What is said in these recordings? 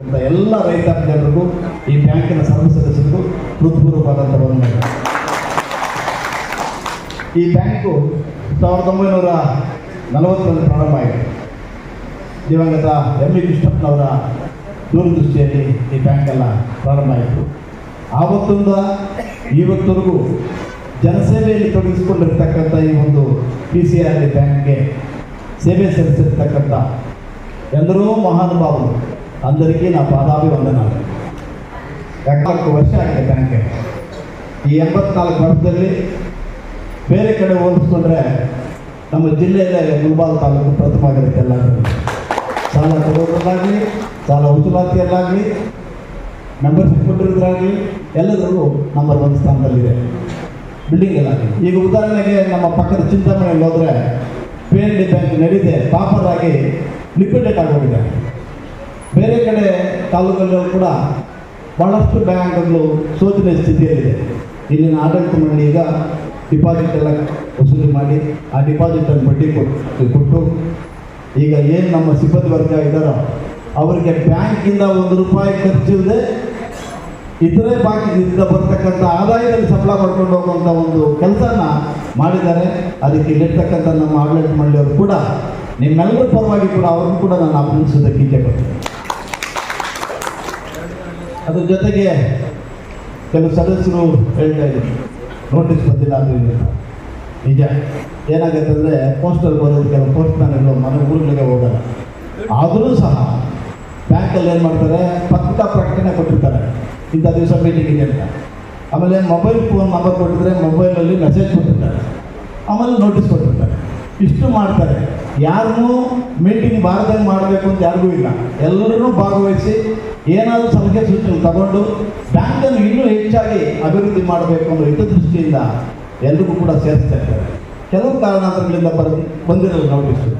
ಅಂತ ಎಲ್ಲ ರೈತ ಜನರಿಗೂ ಈ ಬ್ಯಾಂಕಿನ ಸರ್ವ ಸದಸ್ಯರಿಗೂ ಹೃತ್ಪೂರ್ವಕವಾದಂಥ ವಂದನೆಗಳು ಈ ಬ್ಯಾಂಕು ಸಾವಿರದ ಒಂಬೈನೂರ ನಲವತ್ತರಲ್ಲಿ ಪ್ರಾರಂಭ ಆಯಿತು ದಿವಂಗತ ಎಂ ವಿ ಕೃಷ್ಣಪ್ಪನವರ ದೂರದೃಷ್ಟಿಯಲ್ಲಿ ಈ ಬ್ಯಾಂಕೆಲ್ಲ ಪ್ರಾರಂಭ ಆಯಿತು. ಆವತ್ತಿಂದ ಇವತ್ತವರೆಗೂ ಜನಸೇವೆಯಲ್ಲಿ ತೊಡಗಿಸಿಕೊಂಡಿರ್ತಕ್ಕಂಥ ಈ ಒಂದು ಪಿ ಸಿ ಆರ್ ಬ್ಯಾಂಕ್ಗೆ ಸೇವೆ ಸಲ್ಲಿಸಿರ್ತಕ್ಕಂಥ ಎಲ್ಲರೂ ಮಹಾನುಭಾವರು అందరికీ నా పాదాభివందనాలు ನಾಲ್ಕು ವರ್ಷ ಆಗಿದೆ ಬ್ಯಾಂಕ್ಗೆ. ಈ ಎಂಬತ್ನಾಲ್ಕು ವರ್ಷದಲ್ಲಿ ಬೇರೆ ಕಡೆ ಹೋಲಿಸ್ಕೊಂಡ್ರೆ ನಮ್ಮ ಜಿಲ್ಲೆಯಲ್ಲೇ ಮುಲ್ಬಾಲ್ ತಾಲೂಕು ಪ್ರಥಮ ಆಗಿರುತ್ತೆ ಎಲ್ಲಾದರೂ ಸಾಲ ಕೊಡೋದ್ರಲ್ಲಾಗಲಿ ಸಾಲ ವಸೂಲಾತಿಯಲ್ಲಾಗಲಿ ಮೆಂಬರ್ಶಿಪ್ ಕೊಟ್ಟಿರೋದ್ರಾಗಲಿ ಎಲ್ಲದರಲ್ಲೂ ನಂಬರ್ ಒಂದು ಸ್ಥಾನದಲ್ಲಿದೆ. ಬಿಲ್ಡಿಂಗ್ ಎಲ್ಲ ಈಗ ಉದಾಹರಣೆಗೆ ನಮ್ಮ ಪಕ್ಕದ ಚಿಂತಾಮಣಿಯಲ್ಲಿ ಹೋದರೆ ಪಿ ಎನ್ ಡಿ ಬ್ಯಾಂಕ್ ನಡೀದೆ ಟಾಪರ್ ಲಿಕ್ವಿಡೇಟ್ ಆಗೋಗಿದೆ. ಬೇರೆ ಕಡೆ ತಾಲೂಕಲ್ಲೂ ಕೂಡ ಭಾಳಷ್ಟು ಬ್ಯಾಂಕ್ಗಳು ಸೋಚನೆ ಸ್ಥಿತಿಯಲ್ಲಿದೆ. ಇಲ್ಲಿನ ಆಡಳಿತ ಮಂಡಳಿ ಈಗ ಡಿಪಾಸಿಟ್ ಎಲ್ಲ ವಸೂಲಿ ಮಾಡಿ ಆ ಡಿಪಾಸಿಟನ್ನು ಬಡ್ಡಿ ಕೊಟ್ಟು ಕೊಟ್ಟು ಈಗ ಏನು ನಮ್ಮ ಸಿಬ್ಬಂದಿ ವರ್ಗ ಇದ್ದಾರೋ ಅವರಿಗೆ ಬ್ಯಾಂಕಿಂದ ಒಂದು ರೂಪಾಯಿ ಖರ್ಚಿಲ್ಲದೆ ಇತರೆ ಬ್ಯಾಂಕಿನಿಂದ ಬರ್ತಕ್ಕಂಥ ಆದಾಯದಲ್ಲಿ ಸಫಲ ಮಾಡ್ಕೊಂಡು ಹೋಗುವಂಥ ಒಂದು ಕೆಲಸನ ಮಾಡಿದ್ದಾರೆ. ಅದಕ್ಕೆ ಇಲ್ಲಿರ್ತಕ್ಕಂಥ ನಮ್ಮ ಆಡಳಿತ ಮಂಡಳಿಯವರು ಕೂಡ ನಿಮ್ಮೆಲ್ಲರ ಪರವಾಗಿ ಕೂಡ ಅವ್ರನ್ನು ಕೂಡ ನಾನು ಅಭಿನಂದಿಸೋದಕ್ಕೆ ಇಚ್ಛೆ ಪಡ್ತೀನಿ. ಅದ್ರ ಜೊತೆಗೆ ಕೆಲವು ಸದಸ್ಯರು ಹೇಳ್ತಾ ಇದ್ರು ನೋಟಿಸ್ ಬಂದಿಲ್ಲ ಅದು ಇದು ಅಂತ. ನಿಜ. ಏನಾಗುತ್ತೆ ಅಂದರೆ ಪೋಸ್ಟರ್ ಬರೋದು ಕೆಲವು ಪೋಸ್ಟ್ ಮ್ಯಾನ್ಗಳು ಮನೆ ಊರುಗಳಿಗೆ ಹೋಗಲ್ಲ. ಆದರೂ ಸಹ ಬ್ಯಾಂಕಲ್ಲಿ ಏನು ಮಾಡ್ತಾರೆ? ಪಕ್ಕ ಪ್ರಕಟಣೆ ಕೊಟ್ಟಿರ್ತಾರೆ. ಇಂಥ ದಿವಸ ಮೀಟಿಂಗ್ ಇದೆ ಅಂತ. ಆಮೇಲೆ ಮೊಬೈಲ್ ಫೋನ್ ನಂಬರ್ ಕೊಟ್ಟಿದ್ರೆ ಮೊಬೈಲಲ್ಲಿ ಮೆಸೇಜ್ ಕೊಟ್ಟಿರ್ತಾರೆ. ಆಮೇಲೆ ನೋಟಿಸ್ ಕೊಟ್ಟಿರ್ತಾರೆ. ಇಷ್ಟು ಮಾಡ್ತಾರೆ. ಯಾರನ್ನೂ ಮೀಟಿಂಗ್ ಬಾರದಂಗೆ ಮಾಡಬೇಕು ಅಂತ ಯಾರಿಗೂ ಇಲ್ಲ. ಎಲ್ಲರೂ ಭಾಗವಹಿಸಿ ಏನಾದರೂ ಸಲಹೆ ಸೂಚನೆ ತಗೊಂಡು ಬ್ಯಾಂಕನ್ನು ಇನ್ನೂ ಹೆಚ್ಚಾಗಿ ಅಭಿವೃದ್ಧಿ ಮಾಡಬೇಕು ಅನ್ನೋ ಹಿತದೃಷ್ಟಿಯಿಂದ ಎಲ್ರಿಗೂ ಕೂಡ ಸೇರಿಸ್ತಾ ಇದ್ದಾರೆ. ಕೆಲವು ಕಾರಣಾಂತರಗಳಿಂದ ಬರ ಬಂದಿರಲ್ಲ ನೋಟಿಸು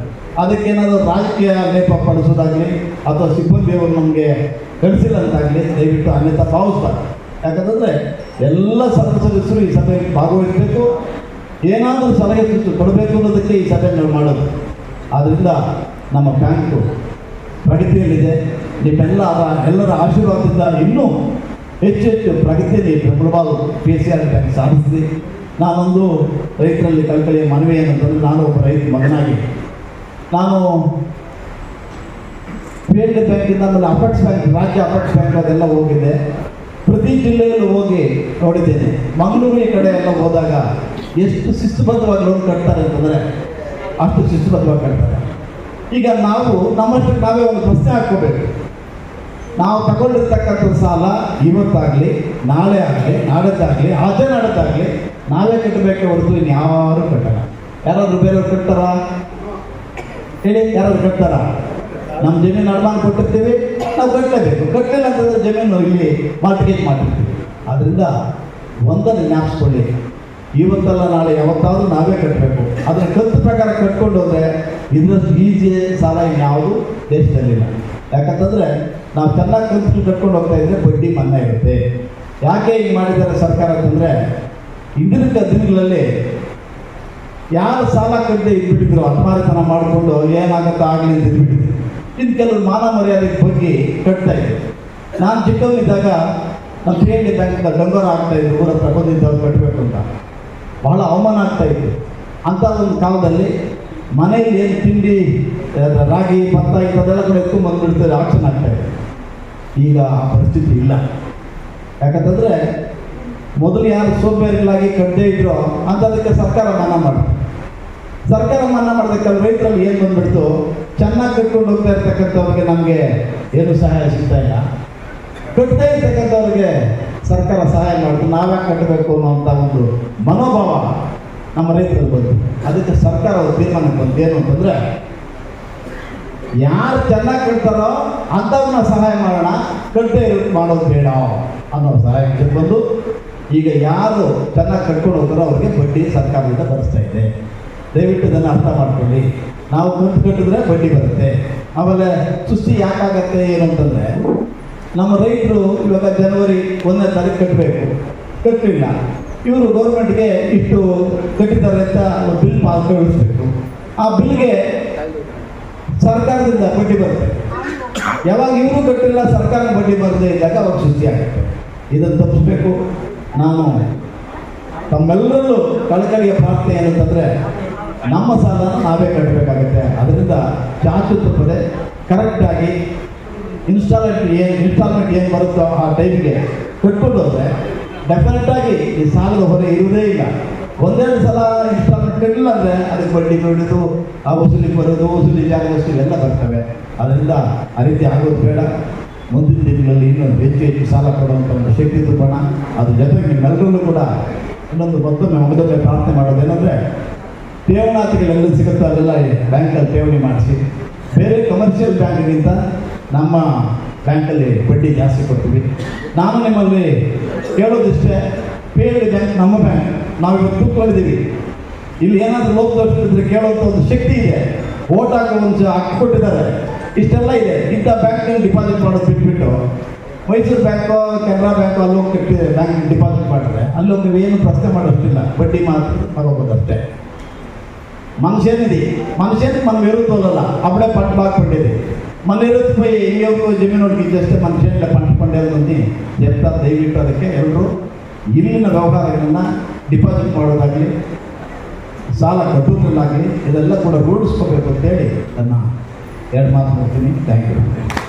ಅದಕ್ಕೇನಾದರೂ ರಾಜಕೀಯ ಲೇಪ ಪಡಿಸೋದಾಗಲಿ ಅಥವಾ ಸಿಬ್ಬಂದಿಯವರು ನಮಗೆ ಕಳಿಸಿಲ್ಲ ಅಂತಾಗಲಿ ದಯವಿಟ್ಟು ಅನ್ಯತಾ ಭಾವಿಸ್ತಾರೆ ಯಾಕಂತಂದರೆ ಎಲ್ಲ ಸದಸ್ಯರು ಈ ಸಭೆಯಲ್ಲಿ ಭಾಗವಹಿಸಬೇಕು. ಏನಾದರೂ ಸಲಹೆ ಕೊಡಬೇಕು ಅನ್ನೋದಕ್ಕೆ ಈ ಸಭೆಯನ್ನು ಮಾಡೋದು. ಆದ್ದರಿಂದ ನಮ್ಮ ಬ್ಯಾಂಕು ಪ್ರಗತಿಯಲ್ಲಿದೆ. ನಿಮ್ಮೆಲ್ಲ ಎಲ್ಲರ ಆಶೀರ್ವಾದದಿಂದ ಇನ್ನೂ ಹೆಚ್ಚು ಹೆಚ್ಚು ಪ್ರಗತಿಯಲ್ಲಿ ಪ್ರಬಲವಾದ ಪಿ ಸಿ ಆರ್ ಬ್ಯಾಂಕ್ ಸಾಧಿಸಿದೆ. ನಾನೊಂದು ರೈತರಲ್ಲಿ ಕಲ್ಕಳಿಯ ಮನವಿ ಏನಂತಂದರೆ ನಾನು ಒಬ್ಬ ರೈತ ಮಗನಾಗಿ. ನಾನು ಪಿ ಎಲ್ ಡಿ ಬ್ಯಾಂಕಿಂದ ಆಮೇಲೆ ಅಪೆಕ್ಸ್ ಬ್ಯಾಂಕ್ ರಾಜ್ಯ ಅಪೆಕ್ಸ್ ಬ್ಯಾಂಕ್ ಅದೆಲ್ಲ ಹೋಗಿದ್ದೆ ಪ್ರತಿ ಜಿಲ್ಲೆಯಲ್ಲೂ ಹೋಗಿ ನೋಡಿದ್ದೇನೆ. ಮಂಗಳೂರಿನ ಕಡೆ ಎಲ್ಲ ಹೋದಾಗ ಎಷ್ಟು ಶಿಸ್ತುಬದ್ಧವಾಗಿ ಲೋನ್ ಕಟ್ತಾರೆ ಅಂತಂದರೆ ಅಷ್ಟು ಕಟ್ತಾರೆ ಈಗ ನಾವು ನಮ್ಮಷ್ಟಕ್ಕೆ ನಾವೇ ಒಂದು ಪ್ರಶ್ನೆ ಹಾಕೋಬೇಕು ನಾವು ತಗೊಂಡಿರ್ತಕ್ಕಂಥ ಸಾಲ ಇವತ್ತಾಗಲಿ, ನಾಳೆ ಆಗಲಿ, ನಾಡದ್ದಾಗಲಿ, ಆಚೆ ನಾಡದ್ದಾಗಲಿ ನಾವೇ ಕಟ್ಟಬೇಕೆ ಹೊರತು ಇನ್ಯಾರು ಕಟ್ಟಲ್ಲ. ಯಾರಾದರೂ ಬೇರೆಯವ್ರು ಕಟ್ತಾರಾ? ಹೇಳಿ, ಯಾರಾದ್ರು ಕಟ್ತಾರಾ? ನಮ್ಮ ಜಮೀನು ಅಡಮಾನ ಕೊಟ್ಟಿರ್ತೀವಿ, ನಾವು ಕಟ್ಟಲೇಬೇಕು ಕಟ್ಟಲಿಲ್ಲ ಅಂತಂದ್ರೆ ಜಮೀನು ಇಲ್ಲಿ ಮಾರ್ಟಿಗೇಜ್ ಮಾಡಿರ್ತೀವಿ ಆದ್ದರಿಂದ ಒಂದನ್ನು ಜ್ಞಾಪಿಸ್ಕೊಳ್ಳಿ. ಇವತ್ತಲ್ಲ ನಾಳೆ ಯಾವತ್ತಾದರೂ ನಾವೇ ಕಟ್ಟಬೇಕು ಅದನ್ನ ಕತ್ತು ಪ್ರಕಾರ ಕಟ್ಕೊಂಡು ಹೋದ್ರೆ ಇದರಷ್ಟು ಈಸಿ ಸಾಲ ಇನ್ಯಾವುದು ದೇಶದಲ್ಲಿಲ್ಲ. ಯಾಕಂತಂದ್ರೆ ನಾವು ಚೆನ್ನಾಗಿ ಕಂತು ಕಟ್ಕೊಂಡು ಹೋಗ್ತಾ ಇದ್ರೆ ಬಡ್ಡಿ ಮನ್ನಾ ಇರುತ್ತೆ. ಯಾಕೆ ಈಗ ಮಾಡಿದ್ದಾರೆ ಸರ್ಕಾರ ಅಂತಂದ್ರೆ ಹಿಂದಿನ ದಿನಗಳಲ್ಲಿ ಯಾರು ಸಾಲ ಕಟ್ಟದೆ ಇದ್ಬಿಟ್ಟಿದ್ರು ಅಪಮಾರಿತನ ಮಾಡಿಕೊಂಡು ಏನಾಗುತ್ತೋ ಆಗಲಿ ಅಂತ ಇದ್ಬಿಟ್ಟಿದ್ರು. ಇನ್ನು ಕೆಲವರು ಮಾನ ಮರ್ಯಾದೆ ಬಗ್ಗೆ ಕಟ್ತಾ ಇದ್ರು. ನಾನು ಚಿಕ್ಕವನಿದ್ದಾಗ ನಮ್ಮ ಪಿ ಇದ್ದಾಗ ಆಗ್ತಾ ಇದ್ರು ಊರ ಹತ್ರ ಬಂದಿದ್ದವ್ರು ಕಟ್ಟಬೇಕು ಅಂತ. ಬಹಳ ಅವಮಾನ ಆಗ್ತಾ ಇತ್ತು ಅಂಥ ಒಂದು ಕಾಲದಲ್ಲಿ ಮನೆಯಲ್ಲಿ ಏನು ತಿಂಡಿ ರಾಗಿ, ಭತ್ತ ಇಂಥದ್ದೆಲ್ಲ ಕೂಡ ಎತ್ತು ಬಂದ್ಬಿಡ್ತಾರೆ, ಆಕ್ಷನ್ ಆಗ್ತಾ ಇದೆ. ಈಗ ಆ ಪರಿಸ್ಥಿತಿ ಇಲ್ಲ. ಯಾಕಂತಂದರೆ ಮೊದಲು ಯಾರು ಸೋಂಬೇರಿಗಳಾಗಿ ಕಡ್ಡೆ ಇದ್ರು ಅಂಥದಕ್ಕೆ ಸರ್ಕಾರ ಮನ್ನಾ ಮಾಡಿತು. ಸರ್ಕಾರ ಮನ್ನಾ ಮಾಡಬೇಕಾದ್ರೆ ರೈತರಲ್ಲಿ ಏನು ಬಂದ್ಬಿಡ್ತು? ಚೆನ್ನಾಗಿ ಕಟ್ಕೊಂಡು ಹೋಗ್ತಾ ಇರ್ತಕ್ಕಂಥವ್ರಿಗೆ ನಮಗೆ ಏನು ಸಹಾಯ ಸಿಗ್ತಾ ಇಲ್ಲ. ಕಟ್ತಾ ಇರ್ತಕ್ಕಂಥವ್ರಿಗೆ ಸರ್ಕಾರ ಸಹಾಯ ಮಾಡಿದ್ರು ನಾವೇ ಕಟ್ಟಬೇಕು ಅನ್ನೋಂಥ ಒಂದು ಮನೋಭಾವ ನಮ್ಮ ರೈತರು ಬಂತು. ಅದಕ್ಕೆ ಸರ್ಕಾರ ತೀರ್ಮಾನಕ್ಕೆ ಬಂತು. ಏನು ಅಂತಂದರೆ, ಯಾರು ಚೆನ್ನಾಗಿ ಕಟ್ತಾರೋ ಅಂಥವ್ರನ್ನ ಸಹಾಯ ಮಾಡೋಣ ಇರೋದು ಮಾಡೋದು ಬೇಡ ಅನ್ನೋ ಸಹಾಯಕ್ಕೆ ಬಂದು, ಈಗ ಯಾರು ಚೆನ್ನಾಗಿ ಕಟ್ಕೊಂಡು ಹೋಗ್ತಾರೋ ಅವ್ರಿಗೆ ಬಡ್ಡಿ ಸರ್ಕಾರದಿಂದ ಬರೆಸ್ತಾ ಇದೆ. ದಯವಿಟ್ಟು ಇದನ್ನು ಅರ್ಥ ಮಾಡ್ಕೊಳ್ಳಿ. ನಾವು ಕಂತು ಕಟ್ಟಿದ್ರೆ ಬಡ್ಡಿ ಬರುತ್ತೆ. ಆಮೇಲೆ ಸುಸ್ತಿ ಯಾಕಾಗತ್ತೆ ಏನು ನಮ್ಮ ರೈತರು ಇವಾಗ ಜನವರಿ ಒಂದನೇ ತಾರೀಕು ಕಟ್ಟಬೇಕು. ಕಟ್ಟಲಿಲ್ಲ ಇವರು ಗೌರ್ಮೆಂಟ್ಗೆ ಇಷ್ಟು ಕಟ್ಟಿದ್ದಾರೆ ಅಂತ ಒಂದು ಬಿಲ್ ಪಾಸ್ ಕಳಿಸ್ಬೇಕು ಆ ಬಿಲ್ಗೆ ಸರ್ಕಾರದಿಂದ ಬಡ್ಡಿ ಬರುತ್ತೆ. ಯಾವಾಗ ಇವರು ಕಟ್ಟಿಲ್ಲ ಸರ್ಕಾರ ಬಡ್ಡಿ ಬರದೇ ಇದ್ದಾಗ ಸುದ್ದಿ ಆಗುತ್ತೆ ಇದನ್ನು ತಪ್ಪಿಸ್ಬೇಕು. ನಾನು ತಮ್ಮೆಲ್ಲರಲ್ಲೂ ಕಳಕಳಿಯ ಪ್ರಾರ್ಥನೆ ಏನಂತಂದರೆ, ನಮ್ಮ ಸಾಲ ನಾವೇ ಕಟ್ಟಬೇಕಾಗುತ್ತೆ. ಅದರಿಂದ ಶಾಶ್ವತ ಪದೇ ಕರೆಕ್ಟಾಗಿ ಇನ್ಸ್ಟಾಲ್ಮೆಂಟ್ ಏನು ಇನ್ಸ್ಟಾಲ್ಮೆಂಟ್ ಏನು ಬರುತ್ತೋ ಆ ಟೈಮ್ಗೆ ಕಟ್ಕೊಂಡು ಹೋದರೆ ಡೆಫಿನೆಟ್ಟಾಗಿ ಈ ಸಾಲದ ಹೊರೆ ಇರುವುದೇ ಇಲ್ಲ. ಒಂದೆರಡು ಸಲ ಇನ್ಸ್ಟಾಲ್ಮೆಂಟ್ ಕಟ್ಟಿಲ್ಲ ಅಂದರೆ ಅದಕ್ಕೆ ಬಡ್ಡಿ ಬೀಳೋದು, ಆ ವಸೂಲಿ ಬರೋದು, ವಸೂಲಿ ಜಾಗದಷ್ಟು ಎಲ್ಲ ಬರ್ತವೆ. ಅದರಿಂದ ಆ ರೀತಿ ಆಗೋದು ಬೇಡ. ಮುಂದಿನ ದಿನಗಳಲ್ಲಿ ಇನ್ನೊಂದು ಹೆಚ್ಚು ಹೆಚ್ಚು ಸಾಲ ಕೊಡುವಂಥ ಒಂದು ಶಕ್ತಿ ತುಂಬೋಣ. ಅದು ಜೊತೆಗೆ ನಿಮ್ಮೆಲ್ಲರಲ್ಲೂ ಕೂಡ ಇನ್ನೊಂದು ಮತ್ತೊಮ್ಮೆ ಮೊದಲೇ ಪ್ರಾರ್ಥನೆ ಮಾಡೋದೇನೆಂದರೆ ಠೇವಣಾತಿಗಳೆಲ್ಲ ಸಿಗುತ್ತೋ ಈ ಬ್ಯಾಂಕಲ್ಲಿ ಠೇವಣಿ ಮಾಡಿಸಿ. ಬೇರೆ ಕಮರ್ಷಿಯಲ್ ಬ್ಯಾಂಕ್ಗಿಂತ ನಮ್ಮ ಬ್ಯಾಂಕಲ್ಲಿ ಬಡ್ಡಿ ಜಾಸ್ತಿ ಕೊಡ್ತೀವಿ ನಾನು ನಿಮ್ಮಲ್ಲಿ ಕೇಳೋದಿಷ್ಟೇ ಪೇರಿ ಬ್ಯಾಂಕ್ ನಮ್ಮ ಬ್ಯಾಂಕ್ ನಾವು ಇವತ್ತು ಕೂತ್ಕೊಂಡಿದ್ದೀವಿ ಇಲ್ಲಿ ಏನಾದರೂ ಲೋಕದರ್ಶನ ಇದ್ರೆ ಕೇಳೋಂಥ ಒಂದು ಶಕ್ತಿ ಇದೆ ಓಟ್ ಹಾಕೋ ಒಂದು ಹಾಕಿಕೊಟ್ಟಿದ್ದಾರೆ ಇಷ್ಟೆಲ್ಲ ಇದೆ ಇಂಥ ಬ್ಯಾಂಕ್ನಲ್ಲಿ ಡಿಪಾಸಿಟ್ ಮಾಡೋದು ಬಿಟ್ಬಿಟ್ಟು ಮೈಸೂರು ಬ್ಯಾಂಕು ಕೆನರಾ ಬ್ಯಾಂಕು ಕಟ್ಟಿ ಬ್ಯಾಂಕ್ ಡಿಪಾಸಿಟ್ ಮಾಡಿದ್ರೆ ಅಲ್ಲೊಂದು ಏನು ಪ್ರಶ್ನೆ ಮಾಡೋಷ್ಟಿಲ್ಲ ಬಡ್ಡಿ ಮಾತ್ರ ತಗೋಬೋದಷ್ಟೇ ಮನುಷ್ಯನಿದೆ ಮನುಷ್ಯನಿಗೆ ಮನ ವಿರುದ್ಧ ಅಲ್ಲಲ್ಲ ಅಪ್ಪಡೆ ಪಟ್ ಬಾಕ್ మన ಇರುತ್ತಪ್ಪ ಎಲ್ಲಿಯೋ ಜಮೀನೊಳಗೆ ಇದ್ದಷ್ಟೇ ಮನುಷ್ಯನಿಂದ ಪಂಚಕೊಂಡೇವು ಮಂದಿ ಎತ್ತ ದಯವಿಟ್ಟು ಅದಕ್ಕೆ ಎಲ್ಲರೂ ಇಲ್ಲಿನ ವ್ಯವಹಾರಗಳನ್ನು ಡಿಪಾಸಿಟ್ ಮಾಡೋದಾಗಲಿ, ಸಾಲ ಕಟ್ಟೋದ್ರಲ್ಲಾಗಲಿ, ಇದೆಲ್ಲ ಕೂಡ ರೂಢಿಸ್ಕೋಬೇಕು ಅಂತೇಳಿ ನನ್ನ ಎರಡು ಮಾತು ನೋಡ್ತೀನಿ ಥ್ಯಾಂಕ್ ಯು